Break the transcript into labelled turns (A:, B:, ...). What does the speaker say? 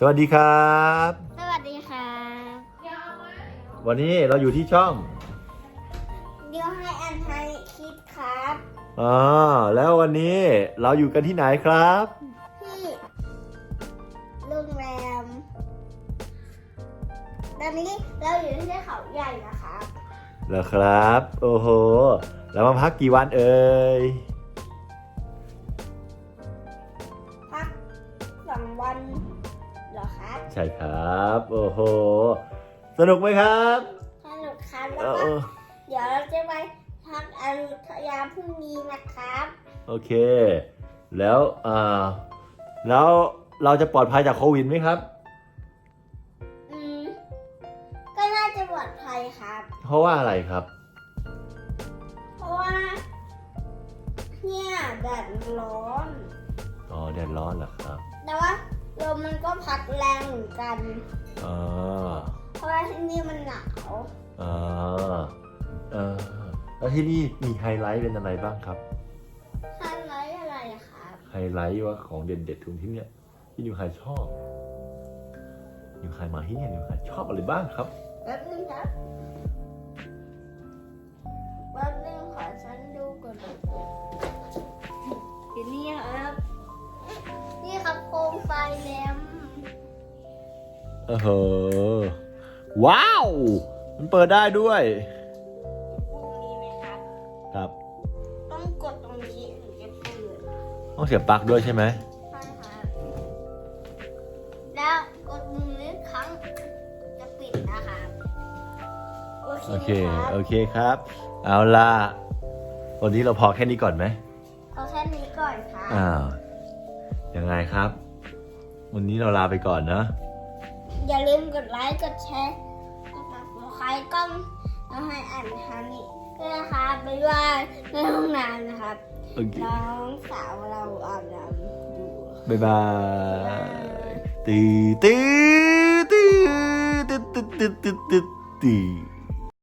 A: สวัสดีครับ
B: สวัสดีค่ะ
A: วันนี้เราอยู่ที่ช่อง
B: เดี๋ยวให้อันไทยคิดครับ
A: อ๋อ แล้ววันนี้เราอยู่กันที่ไหนครับ
B: ที่โรงแรม ตอนนี้เราอยู่ที่เขาใหญ่นะครับ
A: เหรอครับ โอ้โห แล้วมาพักกี่วันเอ่ย
B: พักสองวันเหรอครับ
A: ใช่ครับ โอ้โห สนุกไหมครับ
B: สนุกครับ
A: เอ
B: แล้ว
A: อ
B: ก็
A: เออ
B: เดี๋ยวเราจะไปพักอยุธยาพรุ่งนี้นะครับ
A: โอเค แล้วอ่าแล้วเราจะปลอดภัยจากโควิดไหมครับ
B: อืม ก็น่าจะปลอดภัยครับ
A: เพราะว่าอะไรครับ
B: เพราะว่า เนี่ยแดดร้อน
A: อ๋อ แดดร้อนเหรอครับ
B: แต่ว่า ลมมันก็พัดแรงเหมือนกัน
A: อ๋อ
B: เพราะว่าที่นี่มันหนาว
A: อ๋อเออแล้วที่นี่มีไฮไลท์เป็นอะไรบ้างครับ
B: ไฮไลท์อะไรอะครับ
A: ไฮไลท์ว่าของเด่นเด็ดทุนที่เนี่ยที่นิวไฮชอบนิวไฮมาที่เนี่ยนิวไฮชอบอะไรบ้างครับ
B: มไฟแลม
A: เออโหว้าว มันเปิดได้ด้วย
B: ตรงนี้ไหมครับ
A: ครับ
B: ต้องกดตรงนี้ถึงจะเปิด
A: ต้องเสียบปลั๊กด้วยใช่ไหม
B: ใช่ครับแล้วกดมุมนี้ครั้งจะปิดนะครับ
A: โอ
B: โอ
A: เค
B: เคครับ
A: โอเคครับ เอาล่ะ วันนี้เราพอแค่นี้ก่อนไหม
B: เอาแค่นี้ก่อนครับ
A: อ้าว ยังไงครับ วันนี้เราลาไปก่อนนะ
B: อย่าลืมกดไลค์กดแชร์กดติดตามกล้องน้องให้อ่านคามิด้วยนะคะไปว่าในห้องน้ำนะครับ
A: โอเค
B: น้องสาวเราอาบน้ำอยู่
A: บ๊ายบายตีตีตีตีตีตีตี